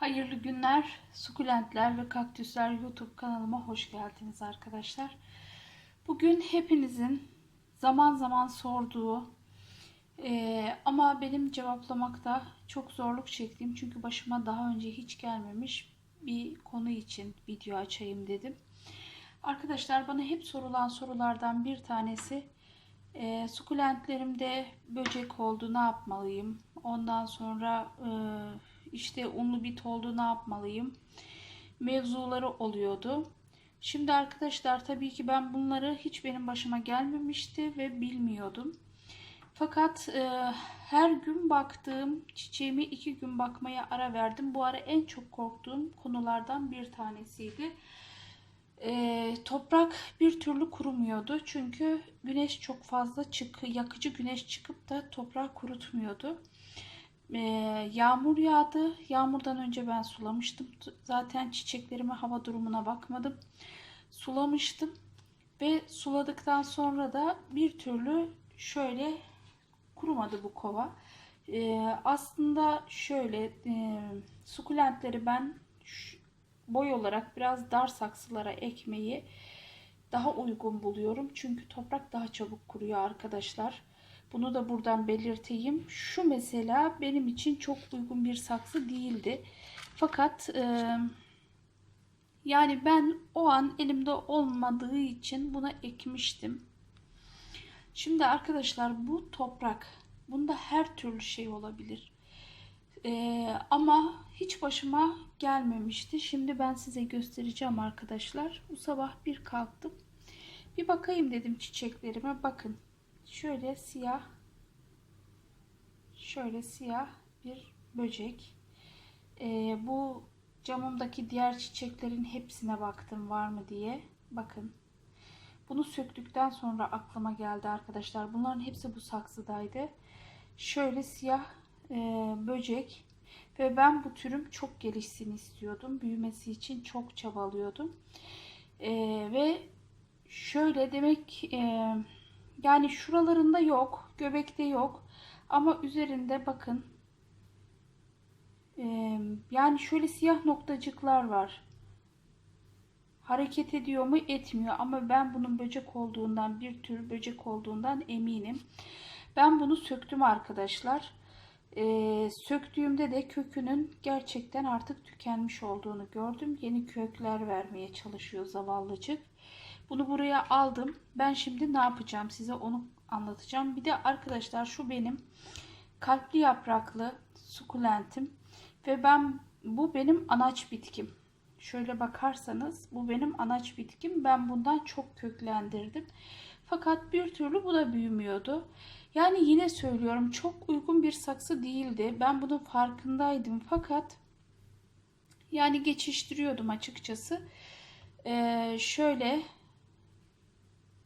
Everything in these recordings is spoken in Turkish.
Hayırlı günler, sukulentler ve kaktüsler YouTube kanalıma hoş geldiniz arkadaşlar. Bugün hepinizin zaman zaman sorduğu eee, ama benim cevaplamakta çok zorluk çektiğim çünkü başıma daha önce hiç gelmemiş bir konu için video açayım dedim. Arkadaşlar bana hep sorulan sorulardan bir tanesi e, sukulentlerimde böcek oldu ne yapmalıyım? Ondan sonra e, işte unlu bit oldu ne yapmalıyım? Mevzuları oluyordu. Şimdi arkadaşlar tabii ki ben bunları hiç benim başıma gelmemişti ve bilmiyordum. Fakat e, her gün baktığım çiçeğimi iki gün bakmaya ara verdim. Bu ara en çok korktuğum konulardan bir tanesiydi. E, toprak bir türlü kurumuyordu. Çünkü güneş çok fazla çık, yakıcı güneş çıkıp da toprağı kurutmuyordu. E, yağmur yağdı. Yağmurdan önce ben sulamıştım. Zaten çiçeklerime hava durumuna bakmadım. Sulamıştım. Ve suladıktan sonra da bir türlü şöyle kurumadı bu kova. E, aslında şöyle e, sukulentleri ben boy olarak biraz dar saksılara ekmeyi daha uygun buluyorum. Çünkü toprak daha çabuk kuruyor arkadaşlar. Bunu da buradan belirteyim. Şu mesela benim için çok uygun bir saksı değildi. Fakat e, yani ben o an elimde olmadığı için buna ekmiştim. Şimdi arkadaşlar bu toprak. Bunda her türlü şey olabilir. Ee, ama hiç başıma gelmemişti. Şimdi ben size göstereceğim arkadaşlar. Bu sabah bir kalktım. Bir bakayım dedim çiçeklerime. Bakın. Şöyle siyah şöyle siyah bir böcek. Ee, bu camımdaki diğer çiçeklerin hepsine baktım var mı diye. Bakın. Bunu söktükten sonra aklıma geldi arkadaşlar. Bunların hepsi bu saksıdaydı. Şöyle siyah e, böcek ve ben bu türüm çok gelişsin istiyordum. Büyümesi için çok çabalıyordum. E, ve şöyle demek e, yani şuralarında yok, göbekte yok ama üzerinde bakın e, yani şöyle siyah noktacıklar var. Hareket ediyor mu? Etmiyor ama ben bunun böcek olduğundan bir tür böcek olduğundan eminim. Ben bunu söktüm arkadaşlar. Ee, söktüğümde de kökünün gerçekten artık tükenmiş olduğunu gördüm. Yeni kökler vermeye çalışıyor zavallıcık. Bunu buraya aldım. Ben şimdi ne yapacağım size onu anlatacağım. Bir de arkadaşlar şu benim kalpli yapraklı sukulentim ve ben bu benim anaç bitkim. Şöyle bakarsanız bu benim anaç bitkim. Ben bundan çok köklendirdim. Fakat bir türlü bu da büyümüyordu. Yani yine söylüyorum çok uygun bir saksı değildi. Ben bunun farkındaydım fakat yani geçiştiriyordum açıkçası. Ee, şöyle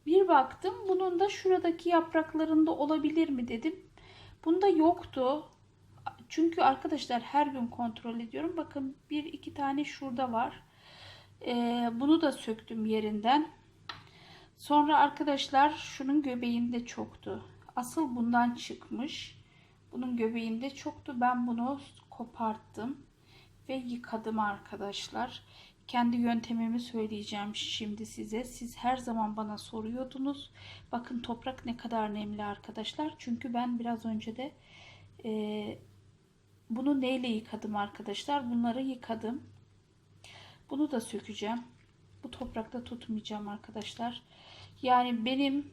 bir baktım bunun da şuradaki yapraklarında olabilir mi dedim. Bunda yoktu. Çünkü arkadaşlar her gün kontrol ediyorum. Bakın bir iki tane şurada var. Ee, bunu da söktüm yerinden. Sonra arkadaşlar şunun göbeğinde çoktu. Asıl bundan çıkmış. Bunun göbeğinde çoktu. Ben bunu koparttım ve yıkadım arkadaşlar. Kendi yöntemimi söyleyeceğim şimdi size. Siz her zaman bana soruyordunuz. Bakın toprak ne kadar nemli arkadaşlar. Çünkü ben biraz önce de e, bunu neyle yıkadım arkadaşlar? Bunları yıkadım. Bunu da sökeceğim. Bu toprakta tutmayacağım arkadaşlar. Yani benim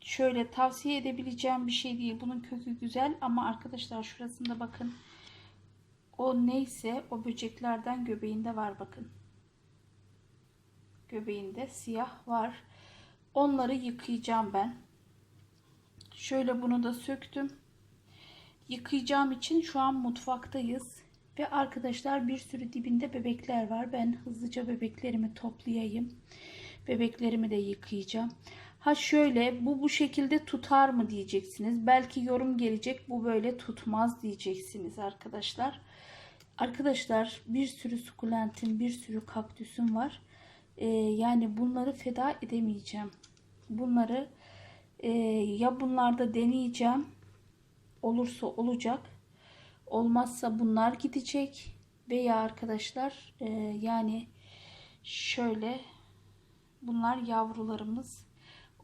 şöyle tavsiye edebileceğim bir şey değil. Bunun kökü güzel ama arkadaşlar şurasında bakın. O neyse o böceklerden göbeğinde var bakın. Göbeğinde siyah var. Onları yıkayacağım ben. Şöyle bunu da söktüm. Yıkayacağım için şu an mutfaktayız. Ve arkadaşlar bir sürü dibinde bebekler var. Ben hızlıca bebeklerimi toplayayım. Bebeklerimi de yıkayacağım. Ha şöyle bu bu şekilde tutar mı diyeceksiniz. Belki yorum gelecek bu böyle tutmaz diyeceksiniz arkadaşlar. Arkadaşlar bir sürü sukulentin bir sürü kaktüsüm var. Ee, yani bunları feda edemeyeceğim. Bunları e, ya bunlarda deneyeceğim. Olursa olacak. Olmazsa bunlar gidecek. Veya arkadaşlar e, yani şöyle bunlar yavrularımız.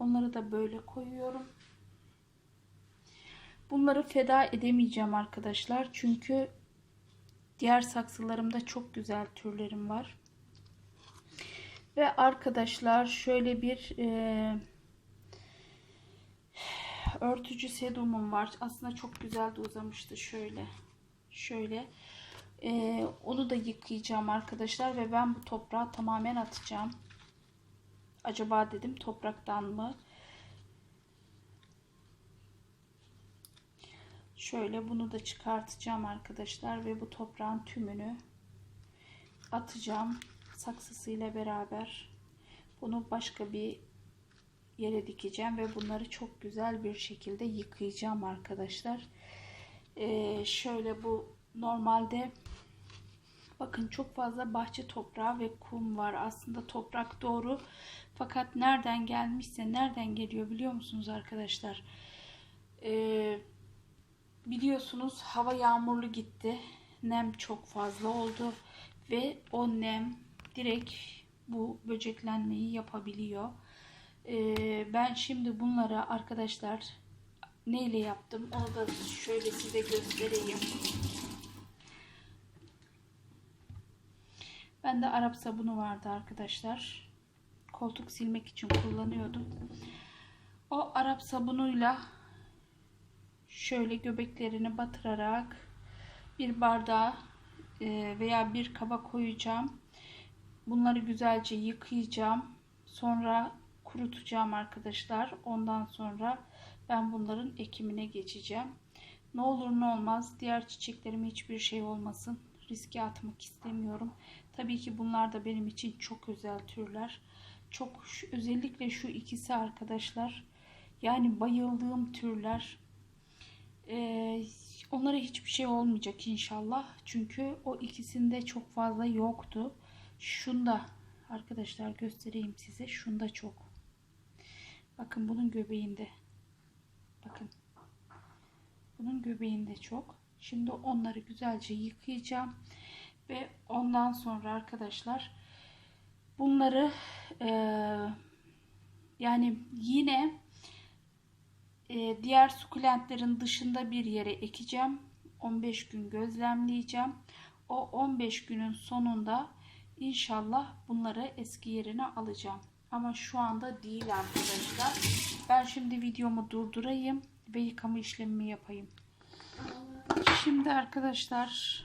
Onları da böyle koyuyorum. Bunları feda edemeyeceğim arkadaşlar. Çünkü diğer saksılarımda çok güzel türlerim var. Ve arkadaşlar şöyle bir e, örtücü sedumum var. Aslında çok güzel de uzamıştı şöyle. Şöyle. E, onu da yıkayacağım arkadaşlar ve ben bu toprağı tamamen atacağım. Acaba dedim topraktan mı? Şöyle bunu da çıkartacağım arkadaşlar ve bu toprağın tümünü atacağım saksısıyla beraber. Bunu başka bir yere dikeceğim ve bunları çok güzel bir şekilde yıkayacağım arkadaşlar. Ee, şöyle bu normalde bakın çok fazla bahçe toprağı ve kum var. Aslında toprak doğru fakat nereden gelmişse nereden geliyor biliyor musunuz arkadaşlar? Ee, biliyorsunuz hava yağmurlu gitti. Nem çok fazla oldu ve o nem direkt bu böceklenmeyi yapabiliyor. Ee, ben şimdi bunları arkadaşlar neyle yaptım onu da şöyle size göstereyim. Ben de Arap sabunu vardı arkadaşlar. Koltuk silmek için kullanıyordum. O Arap sabunuyla şöyle göbeklerini batırarak bir bardağa e, veya bir kaba koyacağım. Bunları güzelce yıkayacağım. Sonra kurutacağım arkadaşlar. Ondan sonra ben bunların ekimine geçeceğim. Ne olur ne olmaz diğer çiçeklerime hiçbir şey olmasın. Riske atmak istemiyorum. Tabii ki bunlar da benim için çok özel türler. Çok özellikle şu ikisi arkadaşlar. Yani bayıldığım türler. Ee, onlara hiçbir şey olmayacak inşallah. Çünkü o ikisinde çok fazla yoktu. Şunda arkadaşlar göstereyim size. Şunda çok. Bakın bunun göbeğinde. Bakın. Bunun göbeğinde çok. Şimdi onları güzelce yıkayacağım. Ve ondan sonra arkadaşlar bunları e, yani yine e, diğer sukulentlerin dışında bir yere ekeceğim. 15 gün gözlemleyeceğim. O 15 günün sonunda İnşallah bunları eski yerine alacağım. Ama şu anda değil arkadaşlar. Ben şimdi videomu durdurayım ve yıkama işlemimi yapayım. Şimdi arkadaşlar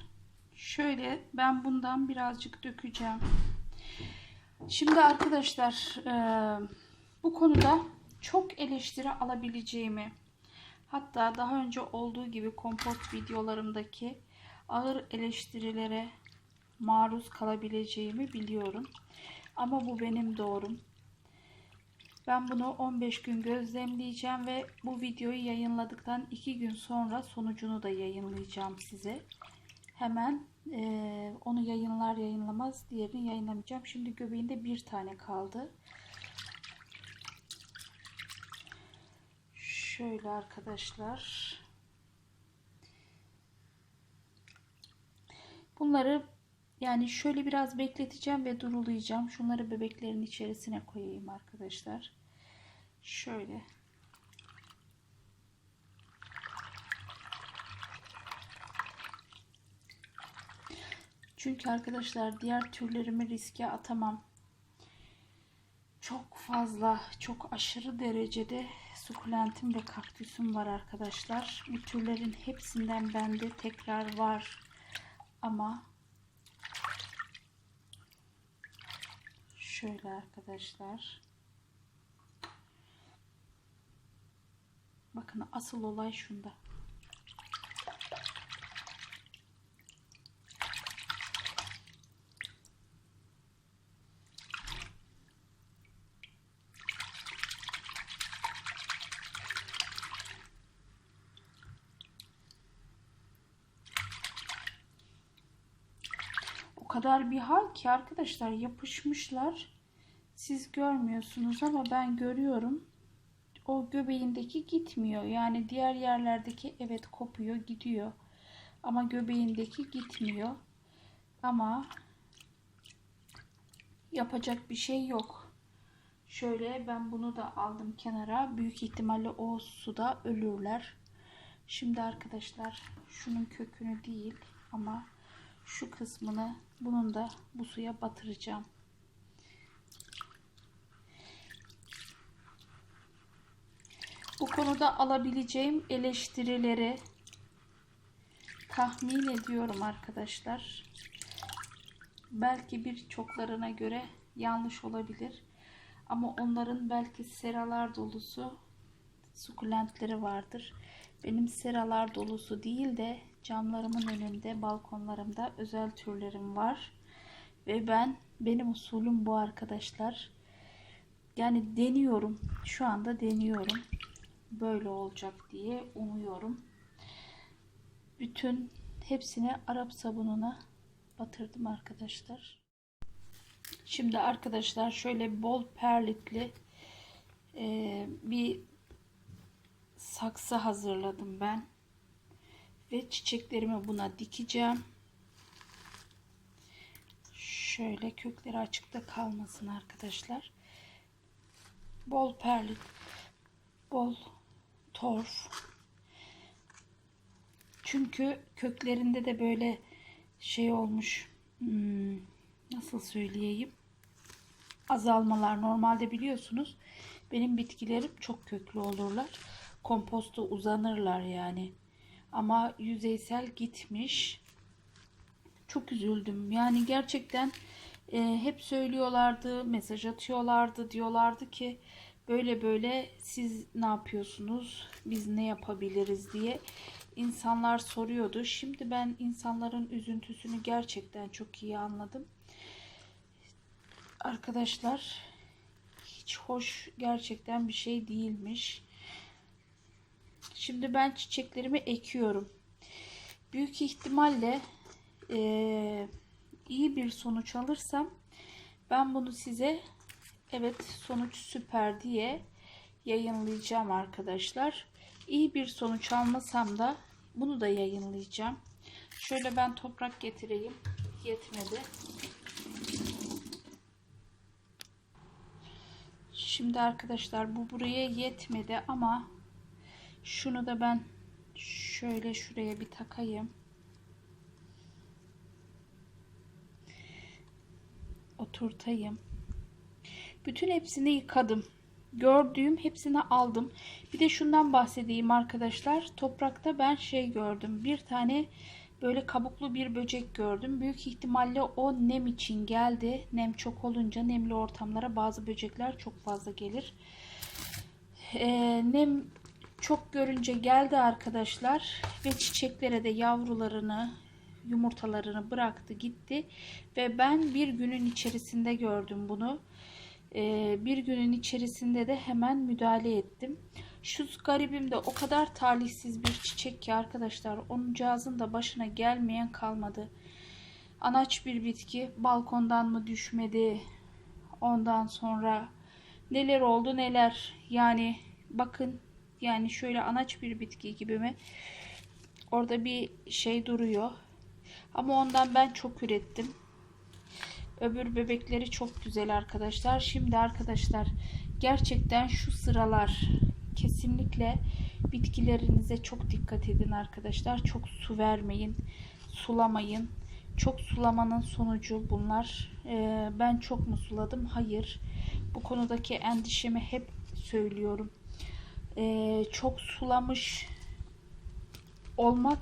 şöyle ben bundan birazcık dökeceğim. Şimdi arkadaşlar e, bu konuda çok eleştiri alabileceğimi hatta daha önce olduğu gibi kompost videolarımdaki ağır eleştirilere maruz kalabileceğimi biliyorum. Ama bu benim doğrum. Ben bunu 15 gün gözlemleyeceğim ve bu videoyu yayınladıktan 2 gün sonra sonucunu da yayınlayacağım size. Hemen e, onu yayınlar yayınlamaz diğerini yayınlamayacağım. Şimdi göbeğinde bir tane kaldı. Şöyle arkadaşlar. Bunları yani şöyle biraz bekleteceğim ve durulayacağım. Şunları bebeklerin içerisine koyayım arkadaşlar. Şöyle. Çünkü arkadaşlar diğer türlerimi riske atamam. Çok fazla, çok aşırı derecede sukulentim ve kaktüsüm var arkadaşlar. Bu türlerin hepsinden bende tekrar var. Ama Şöyle arkadaşlar. Bakın asıl olay şunda. Kadar bir hal ki arkadaşlar yapışmışlar. Siz görmüyorsunuz ama ben görüyorum. O göbeğindeki gitmiyor. Yani diğer yerlerdeki evet kopuyor gidiyor. Ama göbeğindeki gitmiyor. Ama yapacak bir şey yok. Şöyle ben bunu da aldım kenara. Büyük ihtimalle o suda ölürler. Şimdi arkadaşlar şunun kökünü değil ama şu kısmını bunun da bu suya batıracağım. Bu konuda alabileceğim eleştirileri tahmin ediyorum arkadaşlar. Belki birçoklarına göre yanlış olabilir. Ama onların belki seralar dolusu sukulentleri vardır. Benim seralar dolusu değil de camlarımın önünde, balkonlarımda özel türlerim var. Ve ben benim usulüm bu arkadaşlar. Yani deniyorum. Şu anda deniyorum. Böyle olacak diye umuyorum. Bütün hepsini Arap sabununa batırdım arkadaşlar. Şimdi arkadaşlar şöyle bol perlitli e, bir saksı hazırladım ben. Ve çiçeklerimi buna dikeceğim. Şöyle kökleri açıkta kalmasın arkadaşlar. Bol perlit, bol torf. Çünkü köklerinde de böyle şey olmuş. Hmm, nasıl söyleyeyim? Azalmalar normalde biliyorsunuz benim bitkilerim çok köklü olurlar. Komposta uzanırlar yani. Ama yüzeysel gitmiş. Çok üzüldüm. Yani gerçekten e, hep söylüyorlardı, mesaj atıyorlardı, diyorlardı ki böyle böyle siz ne yapıyorsunuz, biz ne yapabiliriz diye insanlar soruyordu. Şimdi ben insanların üzüntüsünü gerçekten çok iyi anladım. Arkadaşlar hiç hoş gerçekten bir şey değilmiş. Şimdi ben çiçeklerimi ekiyorum. Büyük ihtimalle e, iyi bir sonuç alırsam ben bunu size evet sonuç süper diye yayınlayacağım arkadaşlar. İyi bir sonuç almasam da bunu da yayınlayacağım. Şöyle ben toprak getireyim. Yetmedi. Şimdi arkadaşlar bu buraya yetmedi ama şunu da ben şöyle şuraya bir takayım. Oturtayım. Bütün hepsini yıkadım. Gördüğüm hepsini aldım. Bir de şundan bahsedeyim arkadaşlar. Toprakta ben şey gördüm. Bir tane böyle kabuklu bir böcek gördüm. Büyük ihtimalle o nem için geldi. Nem çok olunca nemli ortamlara bazı böcekler çok fazla gelir. Ee, nem çok görünce geldi arkadaşlar ve çiçeklere de yavrularını yumurtalarını bıraktı gitti. Ve ben bir günün içerisinde gördüm bunu. Ee, bir günün içerisinde de hemen müdahale ettim. Şu garibim de o kadar talihsiz bir çiçek ki arkadaşlar onun cihazın da başına gelmeyen kalmadı. Anaç bir bitki balkondan mı düşmedi ondan sonra neler oldu neler? Yani bakın yani şöyle anaç bir bitki gibi mi? Orada bir şey duruyor. Ama ondan ben çok ürettim. Öbür bebekleri çok güzel arkadaşlar. Şimdi arkadaşlar gerçekten şu sıralar kesinlikle bitkilerinize çok dikkat edin arkadaşlar. Çok su vermeyin. Sulamayın. Çok sulamanın sonucu bunlar. Ee, ben çok mu suladım? Hayır. Bu konudaki endişemi hep söylüyorum e, çok sulamış olmak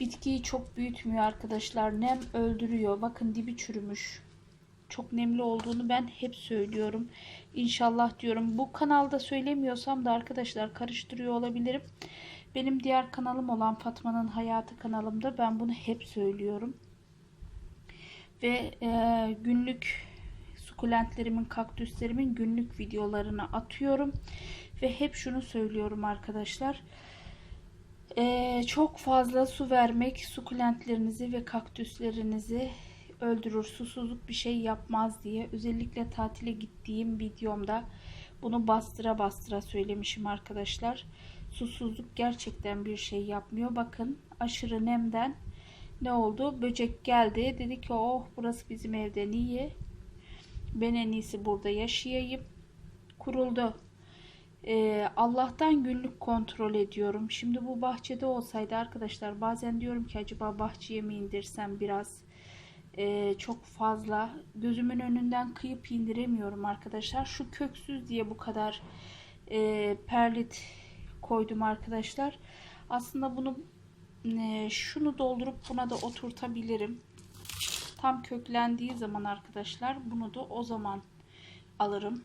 bitkiyi çok büyütmüyor arkadaşlar. Nem öldürüyor. Bakın dibi çürümüş. Çok nemli olduğunu ben hep söylüyorum. İnşallah diyorum. Bu kanalda söylemiyorsam da arkadaşlar karıştırıyor olabilirim. Benim diğer kanalım olan Fatma'nın Hayatı kanalımda ben bunu hep söylüyorum. Ve e, günlük sukulentlerimin, kaktüslerimin günlük videolarını atıyorum. Ve hep şunu söylüyorum arkadaşlar. Ee, çok fazla su vermek sukulentlerinizi ve kaktüslerinizi öldürür. Susuzluk bir şey yapmaz diye. Özellikle tatile gittiğim videomda bunu bastıra bastıra söylemişim arkadaşlar. Susuzluk gerçekten bir şey yapmıyor. Bakın aşırı nemden ne oldu? Böcek geldi. Dedi ki oh burası bizim evden iyi. Ben en iyisi burada yaşayayım. Kuruldu. Ee, Allah'tan günlük kontrol ediyorum. Şimdi bu bahçede olsaydı arkadaşlar bazen diyorum ki acaba bahçeye mi indirsem biraz Ee, çok fazla gözümün önünden kıyıp indiremiyorum arkadaşlar. Şu köksüz diye bu kadar e, perlit koydum arkadaşlar. Aslında bunu e, şunu doldurup buna da oturtabilirim. Tam köklendiği zaman arkadaşlar bunu da o zaman alırım.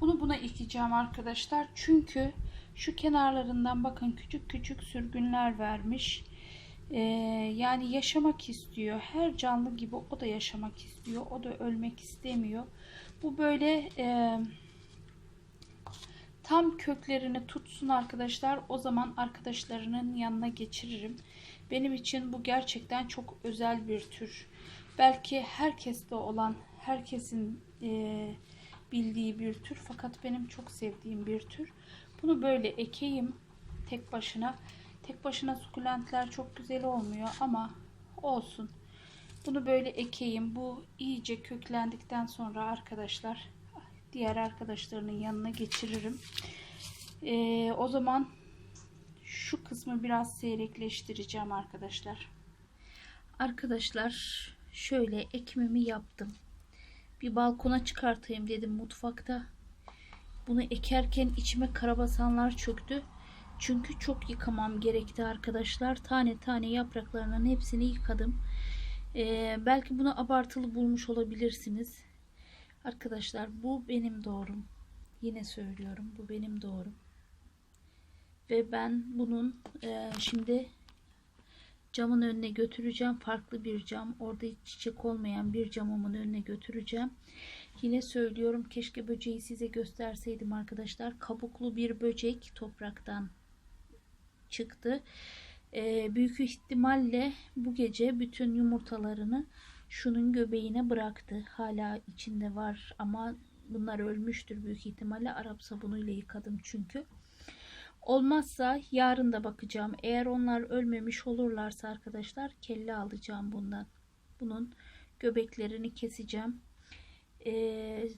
Bunu buna ekeceğim arkadaşlar. Çünkü şu kenarlarından bakın küçük küçük sürgünler vermiş. Ee, yani yaşamak istiyor. Her canlı gibi o da yaşamak istiyor. O da ölmek istemiyor. Bu böyle e, tam köklerini tutsun arkadaşlar. O zaman arkadaşlarının yanına geçiririm. Benim için bu gerçekten çok özel bir tür. Belki herkeste olan, herkesin e, bildiği bir tür. Fakat benim çok sevdiğim bir tür. Bunu böyle ekeyim tek başına. Tek başına sukulentler çok güzel olmuyor ama olsun. Bunu böyle ekeyim. Bu iyice köklendikten sonra arkadaşlar diğer arkadaşlarının yanına geçiririm. Ee, o zaman şu kısmı biraz seyrekleştireceğim arkadaşlar. Arkadaşlar şöyle ekmemi yaptım. Bir balkona çıkartayım dedim mutfakta. Bunu ekerken içime karabasanlar çöktü. Çünkü çok yıkamam gerekti arkadaşlar. Tane tane yapraklarının hepsini yıkadım. Ee, belki bunu abartılı bulmuş olabilirsiniz. Arkadaşlar bu benim doğrum. Yine söylüyorum bu benim doğrum. Ve ben bunun e, şimdi camın önüne götüreceğim. Farklı bir cam. Orada hiç çiçek olmayan bir camımın önüne götüreceğim. Yine söylüyorum keşke böceği size gösterseydim arkadaşlar. Kabuklu bir böcek topraktan çıktı. Ee, büyük ihtimalle bu gece bütün yumurtalarını şunun göbeğine bıraktı. Hala içinde var ama bunlar ölmüştür büyük ihtimalle. Arap sabunuyla yıkadım çünkü. Olmazsa yarın da bakacağım. Eğer onlar ölmemiş olurlarsa arkadaşlar kelle alacağım bundan. Bunun göbeklerini keseceğim. Ee,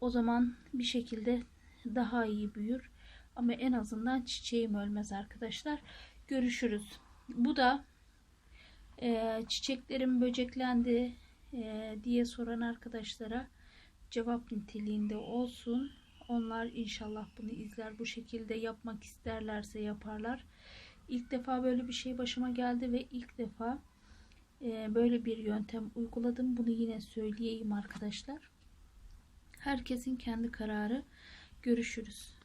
o zaman bir şekilde daha iyi büyür. Ama en azından çiçeğim ölmez arkadaşlar. Görüşürüz. Bu da e, çiçeklerim böceklendi e, diye soran arkadaşlara cevap niteliğinde olsun. Onlar inşallah bunu izler bu şekilde yapmak isterlerse yaparlar. İlk defa böyle bir şey başıma geldi ve ilk defa e, böyle bir yöntem uyguladım. Bunu yine söyleyeyim arkadaşlar. Herkesin kendi kararı. Görüşürüz.